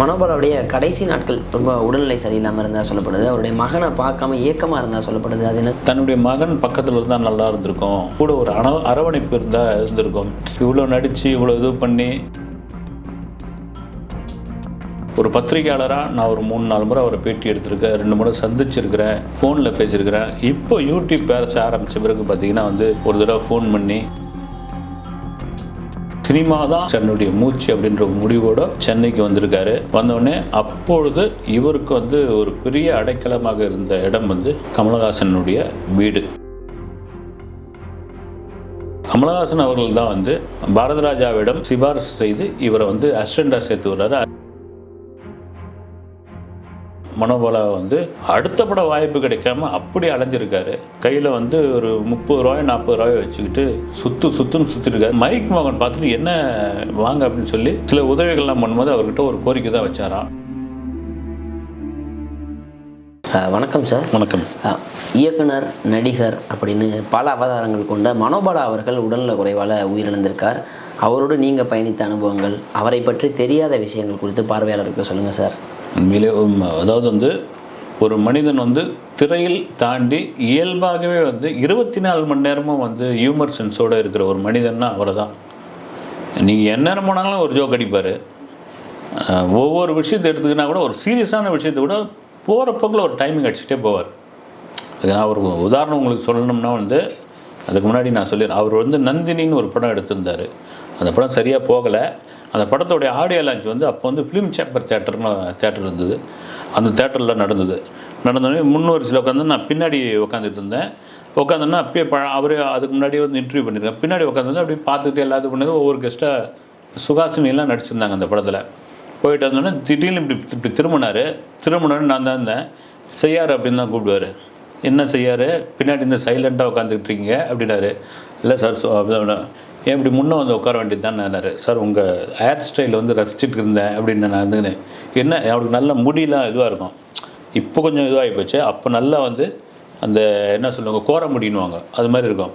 மனோபாலாவுடைய கடைசி நாட்கள் ரொம்ப உடல்நிலை சரியில்லாமல் இருந்தால் சொல்லப்படுது. அவருடைய மகனை பார்க்காம ஏக்கமாக இருந்தால் சொல்லப்படுது. அது என்ன? தன்னுடைய மகன் பக்கத்தில் இருந்தால் நல்லா இருந்திருக்கும். கூட ஒரு அண அரவணைப்பு இருந்தால் இருந்திருக்கும். இவ்வளோ நடித்து இவ்வளோ இது பண்ணி. ஒரு பத்திரிகையாளராக நான் ஒரு மூணு நாலு முறை அவரை பேட்டி எடுத்திருக்கேன். ரெண்டு முறை சந்திச்சிருக்கிறேன். ஃபோனில் பேசியிருக்கிறேன். இப்போ யூடியூப் பேச ஆரம்பித்த பிறகு பார்த்தீங்கன்னா வந்து ஒரு தடவை ஃபோன் பண்ணி சினிமா தான் தன்னுடைய மூச்சு அப்படின்ற முடிவோட சென்னைக்கு வந்திருக்காரு. வந்தோடனே அப்பொழுது இவருக்கு வந்து ஒரு பெரிய அடைக்கலமாக இருந்த இடம் வந்து கமலஹாசனுடைய வீடு. கமலஹாசன் அவர்கள் தான் வந்து பாரதராஜாவிடம் சிபாரிசு செய்து இவரை வந்து அசிஸ்டண்டாக சேர்த்து வர்றாரு மனோபாலா வந்து அடுத்த பட வாய்ப்பு கிடைக்காம அப்படி அலைஞ்சிருக்காரு. கையில் வந்து ஒரு முப்பது ரூபாய் நாற்பது ரூபாய் வச்சுக்கிட்டு சுத்து சுத்துன்னு சுற்றிருக்காரு மைக் மகன் பார்த்துட்டு என்ன வாங்க அப்படின்னு சொல்லி சில உதவிகள்லாம் பண்ணும்போது அவர்கிட்ட ஒரு கோரிக்கை தான் வச்சாராம். வணக்கம் சார். வணக்கம். இயக்குனர் நடிகர் அப்படின்னு பல அவதாரங்கள் கொண்ட மனோபாலா அவர்கள் உடல்நல குறைவால் உயிரிழந்திருக்கார். அவரோடு நீங்கள் பயணித்த அனுபவங்கள் அவரை பற்றி தெரியாத விஷயங்கள் குறித்து பார்வையாளருக்கு சொல்லுங்கள் சார். உண்மையிலே அதாவது வந்து ஒரு மனிதன் வந்து திரையில் தாண்டி இயல்பாகவே வந்து இருபத்தி நாலு மணி நேரமும் வந்து ஹியூமர் சென்ஸோடு இருக்கிற ஒரு மனிதன்னா அவர் தான் நீங்கள் எந்நேரம் போனாலும் ஒரு ஜோக் அடிப்பார். ஒவ்வொரு விஷயத்தை எடுத்துக்கினா கூட ஒரு சீரியஸான விஷயத்தை கூட போகிற போக்கில் ஒரு டைமிங் அடிச்சுட்டே போவார். அது நான் ஒரு உதாரணம் உங்களுக்கு சொல்லணும்னா வந்து அதுக்கு முன்னாடி நான் சொல்லிடுறேன். அவர் வந்து நந்தினின்னு ஒரு படம் எடுத்திருந்தார். அந்த படம் சரியாக போகலை. அந்த படத்தோடைய ஆடியோ லான்ச் வந்து அப்போ வந்து ஃபிலிம் சேப்பர் தேட்டர்னு தேட்டர் இருந்தது. அந்த தேட்டரில் நடந்தது. நடந்தோடனே முன்னோரிசில் உட்காந்து நான் பின்னாடி உட்காந்துட்டு இருந்தேன். உட்காந்தோன்னா அப்பயே ப அவர் அதுக்கு முன்னாடி வந்து இன்டர்வியூ பண்ணியிருக்கேன் பின்னாடி உட்காந்து அப்படியே பார்த்துக்கிட்டு எல்லாத்துக்கும் பண்ணது ஒவ்வொரு கெஸ்ட்டாக சுகாசினிலாம் நடிச்சிருந்தாங்க அந்த படத்தில். போயிட்டு வந்தோடனே திடீர்னு இப்படி இப்படி திரும்பினார். திரும்பினோடனே நான் தான் இருந்தேன். செய்யார் அப்படின்னு தான் கூப்பிடுவார். என்ன செய்யார்? பின்னாடி இந்த சைலண்ட்டாக உட்காந்துக்கிட்டு இருக்கீங்க? அப்படின்னாரு. இல்லை சார் ஏன் இப்படி முன்னே வந்து உட்கார வேண்டியது தான் சார் உங்கள் ஹேர் ஸ்டைல் வந்து ரசிச்சுட்டு இருந்தேன் அப்படின்னு நான் இருந்துக்கினேன் என்ன அவருக்கு நல்ல முடியெலாம் இதுவாக இருக்கும். இப்போ கொஞ்சம் இதுவாகி போச்சு. அப்போ நல்லா வந்து அந்த என்ன சொல்லுவாங்க கோர முடின்னுவாங்க. அது மாதிரி இருக்கும்.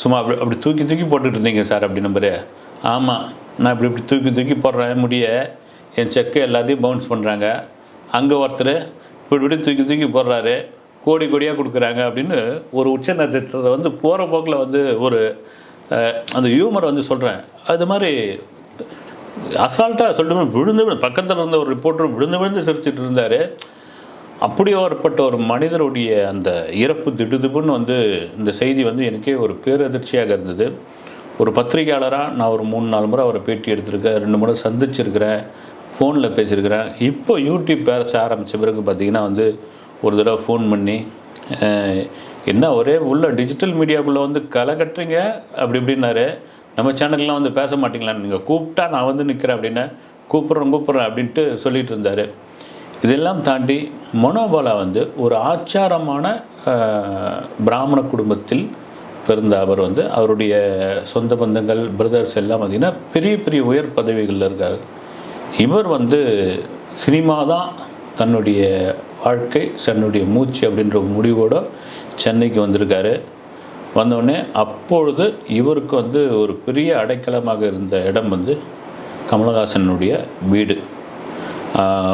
சும்மா அப்படி அப்படி தூக்கி தூக்கி போட்டுட்டு இருந்தீங்க சார் அப்படி நம்பரு ஆமாம் நான் இப்படி இப்படி தூக்கி தூக்கி போடுறேன் முடிய. என் செக்கு எல்லாத்தையும் பவுன்ஸ் பண்ணுறாங்க அங்கே ஒருத்தர் இப்படி இப்படி தூக்கி தூக்கி போடுறாரு. கோடி கோடியாக கொடுக்குறாங்க அப்படின்னு ஒரு உச்ச நட்சத்திரத்தை வந்து போகிற போக்கில் வந்து ஒரு அந்த ஹியூமர் வந்து சொல்கிறேன் அது மாதிரி அசால்ட்டாக சொல்லிட்டு விழுந்து விழுந்து பக்கத்தில் இருந்த ஒரு ரிப்போர்ட்டர் விழுந்து விழுந்து சிரிச்சிட்டு இருந்தார். அப்படி ஒருப்பட்ட ஒரு மனிதருடைய அந்த இறப்பு திடுதிப்புன்னு வந்து இந்த செய்தி வந்து எனக்கே ஒரு பேரதிர்ச்சியாக இருந்தது. ஒரு பத்திரிகையாளராக நான் ஒரு மூணு நாலு முறை அவரை பேட்டி எடுத்திருக்கேன் ரெண்டு முறை சந்திச்சிருக்கிறேன் ஃபோனில் பேசியிருக்கிறேன். இப்போ யூடியூப் பேச ஆரம்பித்த பிறகு பார்த்தீங்கன்னா வந்து ஒரு தடவை ஃபோன் பண்ணி என்ன ஒரே உள்ள டிஜிட்டல் மீடியாக்குள்ளே வந்து களை கட்டுறீங்க? அப்படி இப்படின்னாரு. நம்ம சேனல்லாம் வந்து பேச மாட்டீங்களான்னு நீங்கள் கூப்பிட்டா நான் வந்து நிற்கிறேன் அப்படின்னு கூப்பிட்றேன் கூப்பிட்றேன் அப்படின்ட்டு சொல்லிட்டு இருந்தார். இதெல்லாம் தாண்டி மனோபாலா வந்து ஒரு ஆச்சாரமான பிராமண குடும்பத்தில் பிறந்த அவர் வந்து அவருடைய சொந்த பந்தங்கள் பிரதர்ஸ் எல்லாம் பார்த்திங்கன்னா பெரிய பெரிய உயர் பதவிகளில் இருக்கார். இவர் வந்து சினிமா தான் தன்னுடைய வாழ்க்கை தன்னுடைய மூச்சு அப்படின்ற முடிவோடு முடிவோட சென்னைக்கு வந்திருக்காரு. வந்தோடனே அப்பொழுது இவருக்கு வந்து ஒரு பெரிய அடைக்கலமாக இருந்த இடம் வந்து கமலஹாசனுடைய வீடு.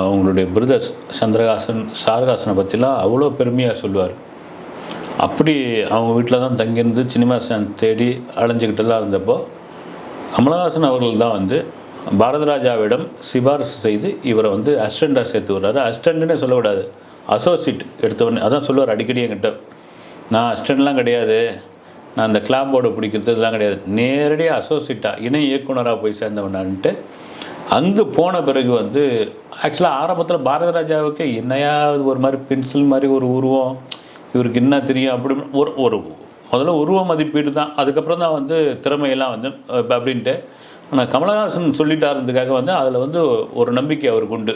அவங்களுடைய பிரதர்ஸ் சந்திரஹாசன் சாரஹாசனை பற்றிலாம் அவ்வளோ பெருமையாக சொல்லுவார். அப்படி அவங்க வீட்டில் தான் தங்கியிருந்து சினிமாசன் தேடி அலைஞ்சிக்கிட்டெல்லாம் இருந்தப்போ கமலஹாசன் அவர்கள் தான் வந்து பாரதராஜாவிடம் சிபாரிசு செய்து இவரை வந்து அசிஸ்டண்டாக சேர்த்து விடுறாரு. அசிஸ்டண்ட்னே சொல்லக்கூடாது அசோசியேட் எடுத்தவொடனே அதான் சொல்லுவார் அடிக்கடி என்கிட்ட. நான் அஸ்டன்ட்லாம் கிடையாது. நான் அந்த கிளாப் போர்டு பிடிக்கிறது இதெல்லாம் கிடையாது. நேரடியாக அசோசியேட்டாக இணை இயக்குனராக போய் சேர்ந்தவனான்ட்டு அங்கே போன பிறகு வந்து ஆக்சுவலாக ஆரம்பத்தில் பாரதராஜாவுக்கு என்னையா ஒரு மாதிரி பென்சில் மாதிரி ஒரு உருவம் இவருக்கு என்ன தெரியும் அப்படி ஒரு ஒரு முதல்ல உருவ மதிப்பீடு தான். அதுக்கப்புறம் தான் வந்து திறமையெல்லாம் வந்து இப்போ அப்படின்ட்டு ஆனால் கமலஹாசன் சொல்லிட்டாருன்றதுக்காக வந்து அதில் வந்து ஒரு நம்பிக்கை அவருக்கு உண்டு.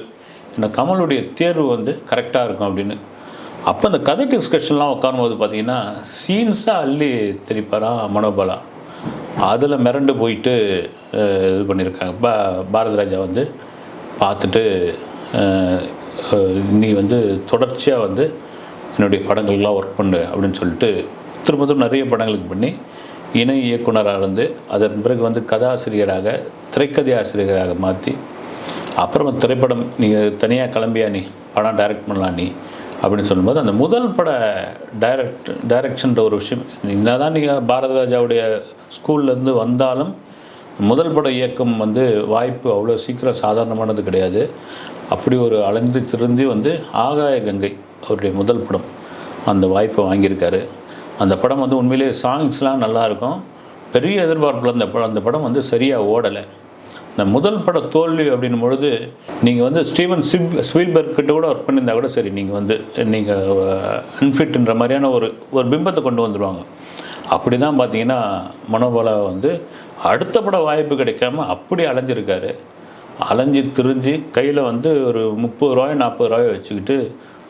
இந்த கமலுடைய தேர்வு வந்து கரெக்டாக இருக்கும் அப்படின்னு. அப்போ அந்த கதை டிஸ்கஷன்லாம் உட்காரும்போது பார்த்தீங்கன்னா சீன்ஸாக அள்ளி தெரிப்பாரா மனோபாலா? அதில் மிரண்டு போயிட்டு இது பண்ணியிருக்காங்க பா பாரதிராஜா வந்து பார்த்துட்டு நீ வந்து தொடர்ச்சியாக வந்து என்னுடைய படங்கள்லாம் ஒர்க் பண்ணு அப்படின்னு சொல்லிட்டு திரும்ப திரும்ப நிறைய படங்களுக்கு பண்ணி இணை இயக்குனராக இருந்து அதன் பிறகு வந்து கதாசிரியராக திரைக்கதை ஆசிரியராக மாற்றி அப்புறமா திரைப்படம் நீங்கள் தனியாக கிளம்பியா நீ? படம் டைரக்ட் பண்ணலாம் நீ? அப்படின்னு சொல்லும்போது அந்த முதல் பட டைரக்ட் டைரக்ஷன்ற ஒரு விஷயம். என்ன தான் நீங்கள் பாரத ராஜாவுடைய ஸ்கூல்லேருந்து வந்தாலும் முதல் பட இயக்கம் வந்து வாய்ப்பு அவ்வளோ சீக்கிரம் சாதாரணமானது கிடையாது. அப்படி ஒரு அலைந்து திருந்தி வந்து ஆகாய கங்கை அவருடைய முதல் படம் அந்த வாய்ப்பை வாங்கியிருக்காரு. அந்த படம் வந்து உண்மையிலேயே சாங்ஸ்லாம் நல்லாயிருக்கும் பெரிய எதிர்பார்ப்பில் அந்த படம் அந்த படம் வந்து சரியாக ஓடலை. இந்த முதல் பட தோல்வி அப்படின்னும் பொழுது நீங்கள் வந்து ஸ்டீவன் சிப் ஸ்பீல்பர்க் கிட்ட கூட ஒர்க் பண்ணியிருந்தா கூட சரி நீங்கள் வந்து நீங்கள் அன்ஃபிட்ன்ற மாதிரியான ஒரு ஒரு பிம்பத்தை கொண்டு வந்துடுவாங்க அப்படி தான் பார்த்தீங்கன்னா மனோபாலா வந்து அடுத்த பட வாய்ப்பு கிடைக்காம அப்படி அலைஞ்சிருக்காரு. அலைஞ்சு திரிஞ்சு கையில் வந்து ஒரு முப்பது ரூபாய் நாற்பது ரூபாய் வச்சுக்கிட்டு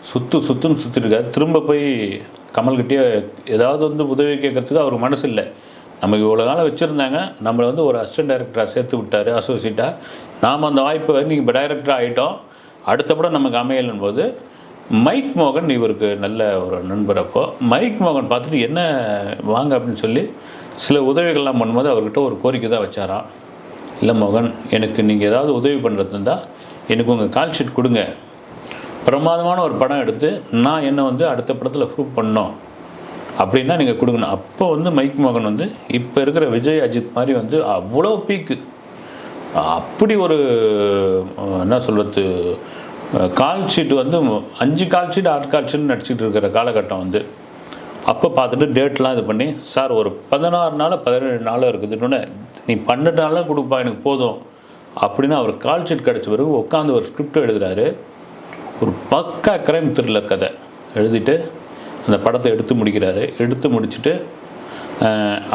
சுற்று சுற்றுன்னு சுற்றிருக்காரு திரும்ப போய் கமல்கிட்டே ஏதாவது வந்து உதவி கேட்கறதுக்கு அவருக்கு மனசு இல்லை நமக்கு இவ்வளோ நாள் வச்சுருந்தாங்க நம்மளை வந்து ஒரு அசிஸ்டன்ட் டைரக்டராக சேர்த்து விட்டார் அசோசியேட்டாக நாம் அந்த வாய்ப்பை நீங்கள் இப்போ டைரக்டர் ஆகிட்டோம் அடுத்த படம் நமக்கு அமையலன் போது மைக் மோகன் இவருக்கு நல்ல ஒரு நண்பர் அப்போ. மைக் மோகன் பார்த்துட்டு என்ன வாங்க அப்படின்னு சொல்லி சில உதவிகள்லாம் பண்ணும்போது அவர்கிட்ட ஒரு கோரிக்கை தான் வச்சாராம் இல்லை மோகன் எனக்கு நீங்கள் ஏதாவது உதவி பண்ணுறது இருந்தால் எனக்கு உங்கள் கால் ஷீட் கொடுங்க. பிரமாதமான ஒரு படம் எடுத்து நான் என்ன வந்து அடுத்த படத்தில் ப்ரூவ் பண்ணோம். அப்படின்னா நீங்கள் கொடுக்கணும். அப்போ வந்து மைக் மோகன் வந்து இப்போ இருக்கிற விஜய் அஜித் மாதிரி வந்து அவ்வளோ பீக்கு அப்படி ஒரு என்ன சொல்கிறது கால் ஷீட் வந்து அஞ்சு கால் ஷீட் ஆறு கால் ஷீட் நடிச்சிட்டு இருக்கிற காலகட்டம் வந்து அப்போ பார்த்துட்டு டேட்லாம் இது பண்ணி சார் ஒரு பதினாறு நாள் பதினேழு நாள் இருக்குதுன்னு நீ பன்னெண்டு நாளில் கொடுப்பா எனக்கு போதும். அப்படின்னு அவர் கால் ஷீட் கிடச்ச பிறகு உட்காந்து ஒரு ஸ்கிரிப்ட் எழுதுகிறாரு ஒரு பக்கா கிரைம் த்ரில்லர் கதை. எழுதிட்டு அந்த படத்தை எடுத்து முடிக்கிறாரு. எடுத்து முடிச்சுட்டு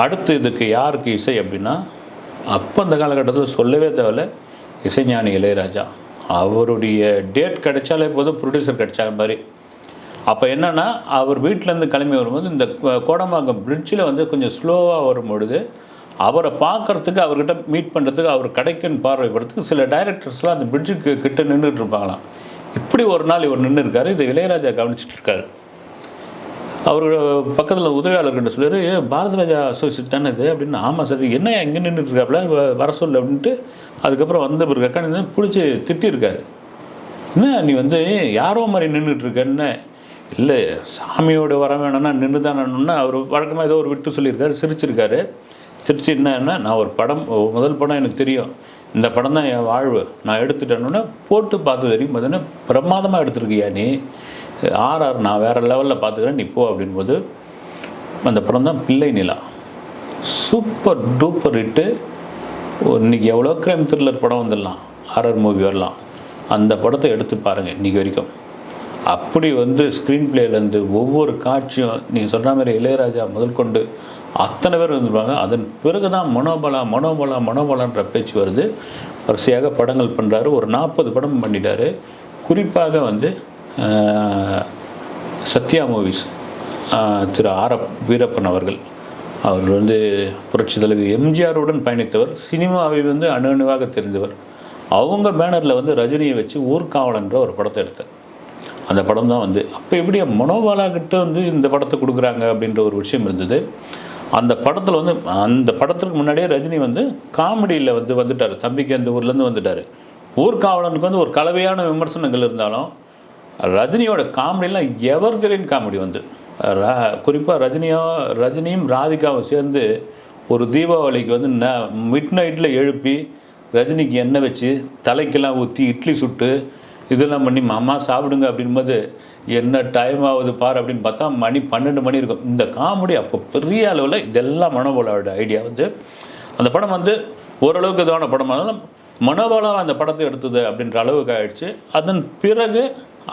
அடுத்து இதுக்கு யாருக்கு இசை அப்படின்னா அப்போ அந்த காலகட்டத்தில் சொல்லவே தேவையில்ல. இசைஞானி இளையராஜா. அவருடைய டேட் கிடைச்சாலே போதும் ப்ரொடியூசர் கிடைச்சாங்க மாதிரி அப்போ என்னன்னா அவர் வீட்டிலேருந்து கிளம்பி வரும்போது இந்த கோடம்பாக்கம் பிரிட்ஜில் வந்து கொஞ்சம் ஸ்லோவாக வரும் பொழுது அவரை பார்க்கறதுக்கு அவர்கிட்ட மீட் பண்ணுறதுக்கு அவர் கடைக்குன்னு பார்வைப்படுறதுக்கு சில டைரக்டர்ஸ்லாம் அந்த பிரிட்ஜுக்கு கிட்ட நின்றுட்டு இருப்பாங்களாம். இப்படி ஒரு நாள் இவர் நின்று இருக்காரு இதை இளையராஜா கவனிச்சிட்டு இருக்காரு. அவர் பக்கத்தில் உதவியாளர்கிட்ட சொல்லிடு பாரத பாரதராஜா அசோசியேட் தானே இது? அப்படின்னு ஆமாம் சார் என்ன எங்கே நின்றுட்டு இருக்காப்புல வர சொல்லு அப்படின்ட்டு அதுக்கப்புறம் வந்த பிறகு அக்கா பிடிச்சி திட்டிருக்காரு. என்ன நீ வந்து யாரோ மாதிரி நின்றுட்டு என்ன? இல்லை சாமியோட வர வேணும்னா நின்று தானே அவர் வழக்கமாக ஏதோ ஒரு விட்டு சொல்லியிருக்காரு சிரிச்சிருக்காரு. சிரிச்சு என்னன்னா நான் ஒரு படம் முதல் படம் எனக்கு தெரியும். இந்த படம் தான் என் வாழ்வு. நான் எடுத்துட்டேன்னு போட்டு பார்த்து வரைக்கும் பார்த்தீங்கன்னா பிரமாதமாக எடுத்திருக்கியா நீ? ஆர்ஆர் நான் வேறு லெவலில் பார்த்துக்கிறேன் நீ போ அப்படின்போது அந்த படம் தான் பிள்ளை நிலா. Super duper hit. இன்றைக்கி எவ்வளோ கிரைம் த்ரில்லர் படம் வந்துடலாம் ஆர்ஆர் மூவி வரலாம். அந்த படத்தை எடுத்து பாருங்கள் இன்றைக்கி வரைக்கும். அப்படி வந்து ஸ்க்ரீன் பிளேலேருந்து ஒவ்வொரு காட்சியும் நீங்கள் சொல்கிற மாதிரி இளையராஜா முதல் கொண்டு அத்தனை பேர் வந்துருவாங்க. அதன் பிறகு தான் மனோபலா மனோபலா மனோபலான்ற பேச்சு வருது. வரிசையாக படங்கள் பண்ணுறாரு ஒரு நாற்பது படம் பண்ணிட்டாரு. குறிப்பாக வந்து சத்யா மூவிஸ் திரு ஆர் வீரப்பன் அவர்கள். அவர் வந்து புரட்சி தலைவர் எம்ஜிஆருடன் பயணித்தவர் சினிமாவை வந்து அணு அணுவாக தெரிந்தவர். அவங்க பேனரில் வந்து ரஜினியை வச்சு ஊர்காவலன்ற ஒரு படத்தை எடுத்தார் அந்த படம் தான் வந்து அப்போ எப்படி மனோபாலா கிட்ட வந்து இந்த படத்தை கொடுக்குறாங்க அப்படின்ற ஒரு விஷயம் இருந்தது. அந்த படத்தில் வந்து அந்த படத்துக்கு முன்னாடியே ரஜினி வந்து காமெடியில் வந்து வந்துட்டார். தம்பிக்கு அந்த ஊர்லேருந்து வந்துட்டார். ஊர்காவலனுக்கு வந்து ஒரு கலவையான விமர்சனங்கள் இருந்தாலும் ரஜினியோட காமெடிலாம் எவர்கிரீன் காமெடி வந்து. குறிப்பாக ரஜினியோ ரஜினியும் ராதிகாவும் சேர்ந்து ஒரு தீபாவளிக்கு வந்து ந மிட் நைட்டில் எழுப்பி ரஜினிக்கு எண்ணெய் வச்சு தலைக்கெல்லாம் ஊற்றி இட்லி சுட்டு இதெல்லாம் பண்ணி மாமா சாப்பிடுங்க அப்படின்போது என்ன டைம் ஆகுது பார் அப்படின்னு பார்த்தா மணி பன்னெண்டு மணி இருக்கும். இந்த காமெடி அப்போ பெரிய அளவில் இதெல்லாம் மனோபாலாவோட ஐடியா வந்து அந்த படம் வந்து ஓரளவுக்கு இதான படமாக இருந்தாலும் மனோபாலா அந்த படத்தை எடுத்தது அப்படின்ற அளவுக்கு ஆயிடுச்சு. அதன் பிறகு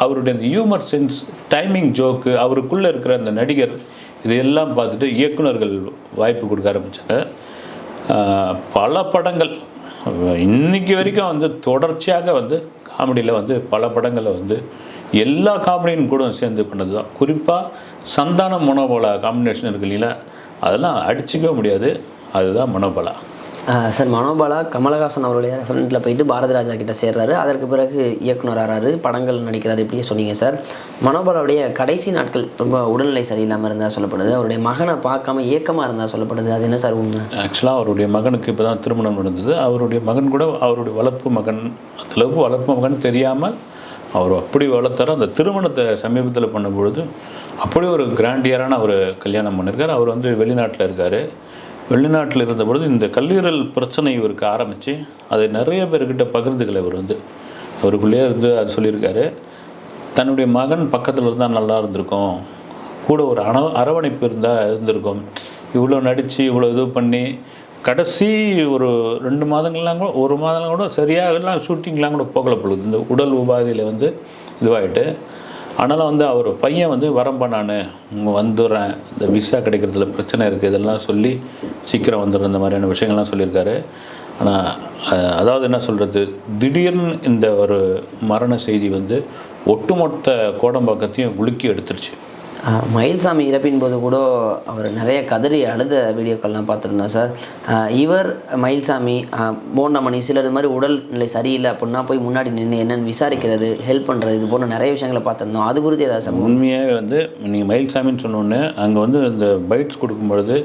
அவருடைய அந்த ஹியூமர் சென்ஸ் டைமிங் ஜோக்கு அவருக்குள்ளே இருக்கிற அந்த நடிகர் இதையெல்லாம் பார்த்துட்டு இயக்குனர்கள் வாய்ப்பு கொடுக்க ஆரம்பித்தாங்க பல படங்கள். இன்னைக்கு வரைக்கும் வந்து தொடர்ச்சியாக வந்து காமெடியில் வந்து பல படங்களை வந்து எல்லா காமெடியும் கூட சேர்ந்து பண்ணது தான் குறிப்பாக சந்தானம் மனோபலா காம்பினேஷன் இருக்கு இல்லைங்களா? அதெல்லாம் அடிச்சிக்கவே முடியாது. அதுதான் மனோபலா. சார் மனோபாலா கமலஹாசன் அவருடைய ஃப்ரெண்டில் போயிட்டு பாரதிராஜா கிட்ட சேர்றாரு. அதற்கு பிறகு இயக்குனர் ஆறாரு. படங்கள் நடிக்கிறார் இப்படியே சொன்னீங்க சார். மனோபாலாவுடைய கடைசி நாட்கள் ரொம்ப உடல்நிலை சரியில்லாமல் இருந்தால் சொல்லப்படுது. அவருடைய மகனை பார்க்காம ஏக்கமாக இருந்தால் சொல்லப்படுது. அது என்ன சார் உண்மை? ஆக்சுவலாக அவருடைய மகனுக்கு இப்போ தான் திருமணம் நடந்தது. அவருடைய மகன் கூட அவருடைய வளர்ப்பு மகன் அந்தளவுக்கு வளர்ப்பு மகன் தெரியாமல் அவர் அப்படி வளர்த்தார். அந்த திருமணத்தை சமீபத்தில் பண்ணும்பொழுது அப்படி ஒரு கிராண்டியரான ஒரு கல்யாணம் பண்ணியிருக்கார் அவர் வந்து வெளிநாட்டில் இருக்கார். வெளிநாட்டில் இருந்த பொழுது இந்த கல்லீரல் பிரச்சனை இவருக்கு ஆரம்பித்து அதை நிறைய பேர்கிட்ட பகிர்ந்துக்கல இவர் வந்து. அவருக்குள்ளேயே இருந்து அது சொல்லியிருக்காரு. தன்னுடைய மகன் பக்கத்தில் இருந்தால் நல்லா இருந்திருக்கும். கூட ஒரு அண அரவணைப்பு இருந்தால் இருந்திருக்கும். இவ்வளோ நடித்து இவ்வளோ இது பண்ணி கடைசி ஒரு ரெண்டு மாதங்கள்லாம் கூட ஒரு மாதம் கூட சரியாக எல்லாம் ஷூட்டிங்லாம் கூட போகல பொழுது இந்த உடல் உபாதையில் வந்து இதுவாகிட்டு ஆனாலும் வந்து அவர் பையன் வந்து வரம்பா நான் வந்துடுறேன். இந்த விசா கிடைக்கிறதுல பிரச்சனை இருக்குது இதெல்லாம் சொல்லி சீக்கிரம் வந்துடுற இந்த மாதிரியான விஷயங்கள்லாம் சொல்லியிருக்காரு. ஆனால் அதாவது என்ன சொல்கிறது திடீர்னு இந்த ஒரு மரண செய்தி வந்து ஒட்டுமொத்த கோடம்பாக்கத்தையும் உலுக்கி எடுத்துருச்சு. மயில்சாமி இறப்பின் போது கூட அவர் நிறைய கதறி அழுத வீடியோக்கள்லாம் பார்த்துருந்தோம் சார். இவர் மயில்சாமி போண்டாமணி போண்டமணி சிலர் இது மாதிரி உடல்நிலை சரியில்லை அப்படின்னா போய் முன்னாடி நின்று என்னென்னு விசாரிக்கிறது ஹெல்ப் பண்ணுறது இது போன்ற நிறைய விஷயங்களை பார்த்துருந்தோம். அது குறித்து ஏதாவது சார் உண்மையாகவே வந்து நீங்கள் மயில்சாமின்னு சொன்னோன்னே அங்கே வந்து இந்த பைட்ஸ் கொடுக்கும் பொழுது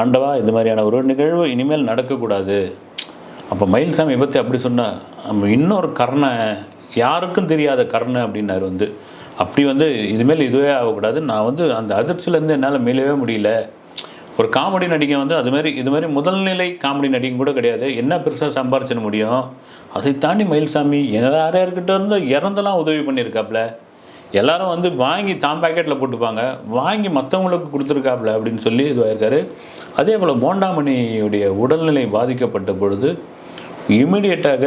ஆண்டவா இது மாதிரியான ஒரு நிகழ்வு இனிமேல் நடக்கக்கூடாது. அப்போ மயில்சாமி பற்றி அப்படி சொன்னால் நம்ம இன்னொரு கர்ணை யாருக்கும் தெரியாத கர்ணை அப்படின்னாரு வந்து. அப்படி வந்து இதுமேல் இதுவே ஆகக்கூடாது. நான் வந்து அந்த அதிர்ச்சியிலேருந்து என்னால் மீளவே முடியல. ஒரு காமெடி நடிகை வந்து அதுமாரி இதுமாரி முதல்நிலை காமெடி நடிகை கூட கிடையாது. என்ன பெருசாக சம்பாரிச்சிட முடியும்? அதை தாண்டி மயில்சாமி யார் இருக்கிட்ட இருந்து இறந்தெல்லாம் உதவி பண்ணியிருக்காப்புல எல்லாரும் வந்து வாங்கி தாம் பாக்கெட்டில் போட்டுப்பாங்க. வாங்கி மற்றவங்களுக்கு கொடுத்துருக்காப்புல அப்படின்னு சொல்லி இதுவாயிருக்காரு அதே போல் போண்டாமணியுடைய உடல்நிலை பாதிக்கப்பட்ட பொழுது இமிடியேட்டாக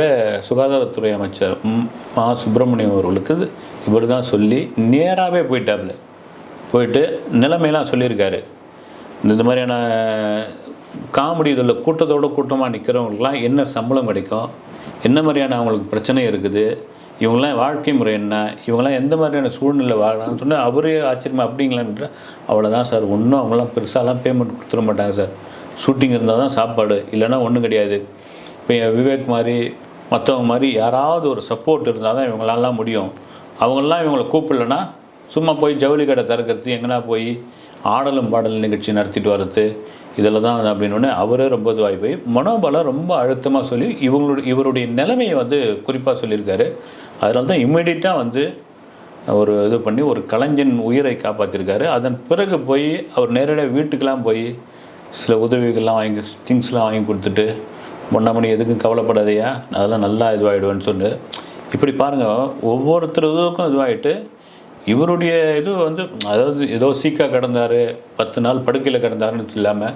சுகாதாரத்துறை அமைச்சர் மா சுப்பிரமணியம் அவர்களுக்கு இப்படி தான் சொல்லி நேராகவே போயிட்டாப்புல. போயிட்டு நிலைமையெல்லாம் சொல்லியிருக்காரு. இந்த மாதிரியான காமெடி இதில் கூட்டத்தோட கூட்டமாக நிற்கிறவங்களுக்குலாம் என்ன சம்பளம் கிடைக்கும்? என்ன மாதிரியான அவங்களுக்கு பிரச்சனை இருக்குது? இவங்களாம் வாழ்க்கை முறை என்ன? இவங்களாம் எந்த மாதிரியான சூழ்நிலை வாழறான்னு சொன்னால் அவரே ஆச்சரியமா அப்படிங்களான்ற அவ்வளோதான் சார். ஒன்றும் அவங்களாம் பெருசாலாம் பேமெண்ட் கொடுத்துட மாட்டாங்க சார். ஷூட்டிங் இருந்தால் தான் சாப்பாடு. இல்லைன்னா ஒன்றும் கிடையாது. இப்போ விவேக் மாதிரி மற்றவங்க மாதிரி யாராவது ஒரு சப்போர்ட் இருந்தால் தான் இவங்களாலாம் முடியும். அவங்களாம் இவங்களை கூப்பிடலன்னா சும்மா போய் ஜவுளி கடை திறக்கிறது எங்கன்னா போய் ஆடலும் பாடல் நிகழ்ச்சி நடத்திட்டு வர்றது இதில் தான் அப்படின்னு அவரே ரொம்ப இதுவாகி போய் மனோபலம் ரொம்ப அழுத்தமாக சொல்லி இவங்களுடைய இவருடைய நிலைமையை வந்து குறிப்பாக சொல்லியிருக்காரு. அதனால தான் இம்மிடியட்டாக வந்து ஒரு இது பண்ணி ஒரு கலைஞன் உயிரை காப்பாற்றிருக்காரு. அதன் பிறகு போய் அவர் நேரடியாக வீட்டுக்கெலாம் போய் சில உதவிகள்லாம் வாங்கி திங்ஸ்லாம் வாங்கி கொடுத்துட்டு பொன்னாமணி எதுக்கும் கவலைப்படாதையா அதெல்லாம் நல்லா இதுவாகிடுவேன்னு சொல்லு இப்படி பாருங்கள் ஒவ்வொருத்தர் இதுக்கும் இதுவாகிட்டு இவருடைய இது வந்து அதாவது ஏதோ சீக்கா கிடந்தாரு பத்து நாள் படுக்கையில் கிடந்தாருன்னு இல்லாமல்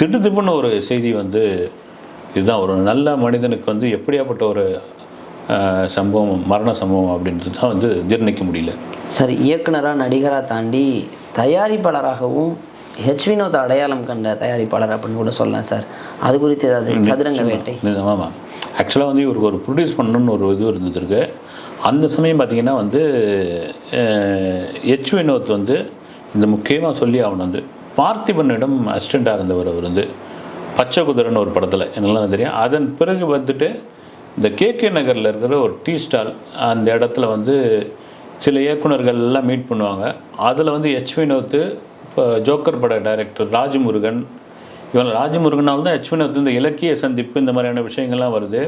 திடுதிப்புன்னு ஒரு செய்தி வந்து இதுதான் ஒரு நல்ல மனிதனுக்கு வந்து எப்படியாப்பட்ட ஒரு சம்பவம் மரண சம்பவம் அப்படின்றது தான் வந்து ஜீர்ணிக்க முடியல. சார் இயக்குனராக நடிகராக தாண்டி தயாரிப்பாளராகவும் ஹெச் வினோத் அடையாளம் கண்ட தயாரிப்பாளர் அப்படின்னு கூட சொல்லலாம் சார். அது குறித்து ஏதாவது சதுரங்க வேட்டை? ஆமாம் ஆக்சுவலாக வந்து இவருக்கு ஒரு ப்ரொடியூஸ் பண்ணணும்னு ஒரு இது இருந்ததுருக்கு. அந்த சமயம் பார்த்தீங்கன்னா வந்து ஹெச் வினோத் வந்து இந்த முக்கியமாக சொல்லி அவன் வந்து. பார்த்திபனிடம் அசிஸ்டண்ட்டாக இருந்தவர் அவர் வந்து. பச்சை குதிரைன்னு ஒரு படத்தில் என்னெல்லாம் தெரியும். அதன் பிறகு வந்துட்டு இந்த கேகே நகரில் இருக்கிற ஒரு டீ ஸ்டால் அந்த இடத்துல வந்து சில இயக்குனர்கள் எல்லாம் மீட் பண்ணுவாங்க. அதில் வந்து ஹெச் வினோத்து இப்போ ஜோக்கர் பட டைரக்டர் ராஜ்முருகன் இவன் ராஜமுருகனால் தான் ஹெச் இந்த இலக்கிய சந்திப்பு இந்த மாதிரியான விஷயங்கள்லாம் வருது.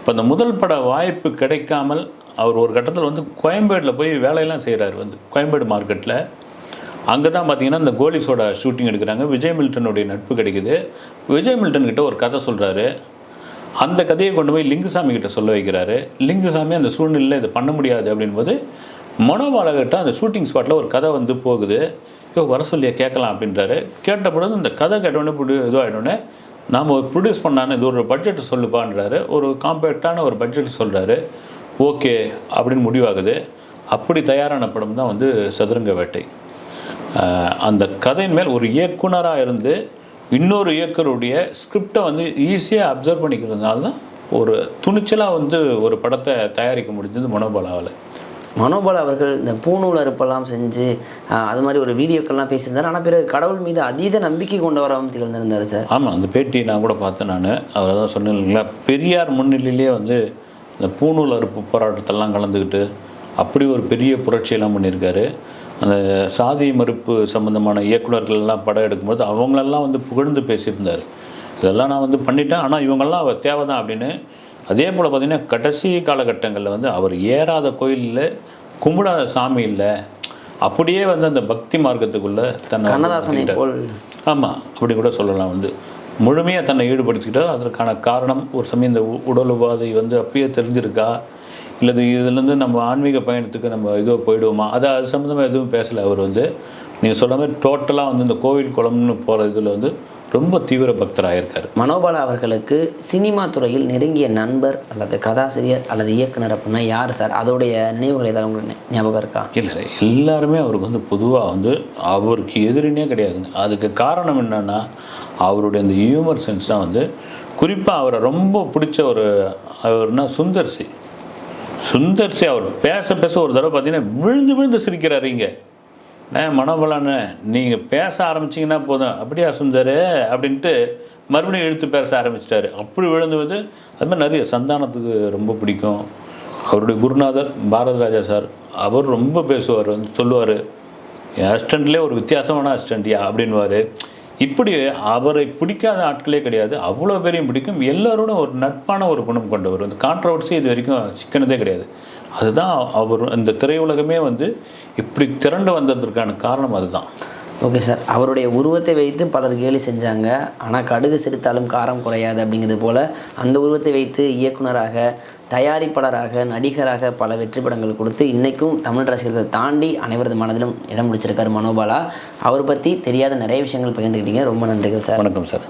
இப்போ அந்த முதல் பட வாய்ப்பு கிடைக்காமல் அவர் ஒரு கட்டத்தில் வந்து கோயம்பேடில் போய் வேலையெல்லாம் செய்கிறாரு வந்து கோயம்பேடு மார்க்கெட்டில் அங்கே தான் பார்த்தீங்கன்னா இந்த கோலிஸோட ஷூட்டிங் எடுக்கிறாங்க. விஜய் மில்டனுடைய நட்பு கிடைக்குது. விஜய் மில்டன் கிட்ட ஒரு கதை சொல்கிறாரு அந்த கதையை கொண்டு போய் லிங்குசாமி கிட்ட சொல்ல வைக்கிறாரு. லிங்குசாமி அந்த சூழ்நிலையில் இதை பண்ண முடியாது அப்படின்போது மனோபாலகிட்ட அந்த ஷூட்டிங் ஸ்பாட்டில் ஒரு கதை வந்து போகுது. யோ வர சொல்லிய கேட்கலாம் அப்படின்றாரு. கேட்ட பொழுது இந்த கதை கேட்டவுடனே இப்படி இதுவாகிடோடனே நாம் ஒரு ப்ரொடியூஸ் பண்ணான்னு இது ஒரு பட்ஜெட் சொல்லுப்பான்றாரு. ஒரு காம்பேக்டான ஒரு பட்ஜெட் சொல்கிறாரு ஓகே அப்படின்னு முடிவாகுது. அப்படி தயாரான படம் தான் வந்து சதுரங்க வேட்டை. அந்த கதையின் மேல் ஒரு இயக்குனராக இருந்து இன்னொரு இயக்கருடைய ஸ்கிரிப்டை வந்து ஈஸியாக அப்சர்வ் பண்ணிக்கிறதுனால தான் ஒரு துணிச்சலாக வந்து ஒரு படத்தை தயாரிக்க முடிஞ்சது மனோபலாவில். மனோபால் அவர்கள் இந்த பூநூல் அறுப்பெல்லாம் செஞ்சு அது மாதிரி ஒரு வீடியோக்கள்லாம் பேசியிருந்தார். ஆனால் பிறகு கடவுள் மீது அதீத நம்பிக்கை கொண்டவராகவும் திகழ்ந்திருந்தார் சார். ஆமாம் அந்த பேட்டி நான் கூட பார்த்தேன் நான். அவர் தான் சொன்னேன் இல்லைங்களா? பெரியார் முன்னிலையிலேயே வந்து இந்த பூணூல் அறுப்பு போராட்டத்தெல்லாம் கலந்துக்கிட்டு அப்படி ஒரு பெரிய புரட்சியெல்லாம் பண்ணியிருக்காரு. அந்த சாதி மறுப்பு சம்மந்தமான இயக்குனர்கள் எல்லாம் படம் எடுக்கும்போது அவங்களெல்லாம் வந்து புகழ்ந்து பேசியிருந்தார். இதெல்லாம் நான் வந்து பண்ணிட்டேன். ஆனால் இவங்கெல்லாம் அவர் தேவை தான் அப்படின்னு அதே போல் பார்த்தீங்கன்னா கடைசி காலகட்டங்களில் வந்து அவர் ஏறாத கோயிலில் கும்பிடாத சாமி இல்லை. அப்படியே வந்து அந்த பக்தி மார்க்கத்துக்குள்ளே தன்னை கண்ணதாசனை போல். ஆமாம் அப்படி கூட சொல்லலாம் வந்து. முழுமையாக தன்னை ஈடுபடுத்திக்கிட்டால் அதற்கான காரணம் ஒரு சமயம் இந்த உடல் உபாதை வந்து அப்பயே தெரிஞ்சிருக்கா? இல்லது இதுலேருந்து நம்ம ஆன்மீக பயணத்துக்கு நம்ம இதோ போயிடுவோமா? அது அது சம்மந்தமாக எதுவும் பேசலை அவர் வந்து. நீங்கள் சொல்ல மாதிரி டோட்டலாக வந்து இந்த கோவில் குளம்னு போகிற இதில் வந்து ரொம்ப தீவிர பக்தராக இருக்கார். மனோபாலா அவர்களுக்கு சினிமா துறையில் நெருங்கிய நண்பர் அல்லது கதாசிரியர் அல்லது இயக்குனர் அப்படின்னா யார் சார்? அதோடைய நினைவுகள் ஏதாவது உங்களுக்கு ஞாபகம் இருக்கா? இல்லை எல்லாருமே அவருக்கு வந்து பொதுவாக வந்து அவருக்கு எதிரினே கிடையாதுங்க. அதுக்கு காரணம் என்னன்னா அவருடைய அந்த ஹியூமர் சென்ஸ் தான் வந்து குறிப்பாக அவரை ரொம்ப பிடிச்ச ஒரு அவர்னா சுந்தர்சி சுந்தர்சி அவர் பேச பேச ஒரு தடவை பார்த்தீங்கன்னா விழுந்து விழுந்து சிரிக்கிறாரு இங்கே. மனோபலான்னு நீங்கள் பேச ஆரம்பிச்சிங்கன்னா போதும். அப்படியா சுந்தர்? அப்படின்ட்டு மறுபடியும் இழுத்து பேச ஆரம்பிச்சிட்டாரு. அப்படி விழுந்து அது மாதிரி நிறைய சந்தானத்துக்கு ரொம்ப பிடிக்கும். அவருடைய குருநாதர் பாரதிராஜா சார் அவர் ரொம்ப பேசுவார் வந்து சொல்லுவார் என் அசிஸ்டண்ட்லேயே ஒரு வித்தியாசமான அசிஸ்டண்ட்யா அப்படின்வார் இப்படி அவரை பிடிக்காத ஆட்களே கிடையாது. அவ்வளோ பேரையும் பிடிக்கும். எல்லாரோட ஒரு நட்பான ஒரு குணம் கொண்டவர். அந்த கான்ட்ரவர்சி இது வரைக்கும் சிக்கனதே கிடையாது. அதுதான் அவர் அந்த திரையுலகமே வந்து இப்படி திரண்டு வந்ததற்கான காரணம் அதுதான். Okay sir. அவருடைய உருவத்தை வைத்து பலர் கேலி செஞ்சாங்க. ஆனால் கடுகு சிரித்தாலும் காரம் குறையாது அப்படிங்கிறது போல் அந்த உருவத்தை வைத்து இயக்குனராக தயாரிப்பாளராக நடிகராக பல வெற்றி படங்கள் கொடுத்து இன்றைக்கும் தமிழ் ரசிகர்கள் தாண்டி அனைவரது மனதிலும் இடம் பிடிச்சிருக்கார் மனோபாலா. அவர் பற்றி தெரியாத நிறைய விஷயங்கள் பகிர்ந்துக்கிட்டீங்க. ரொம்ப நன்றிகள் சார். வணக்கம் சார்.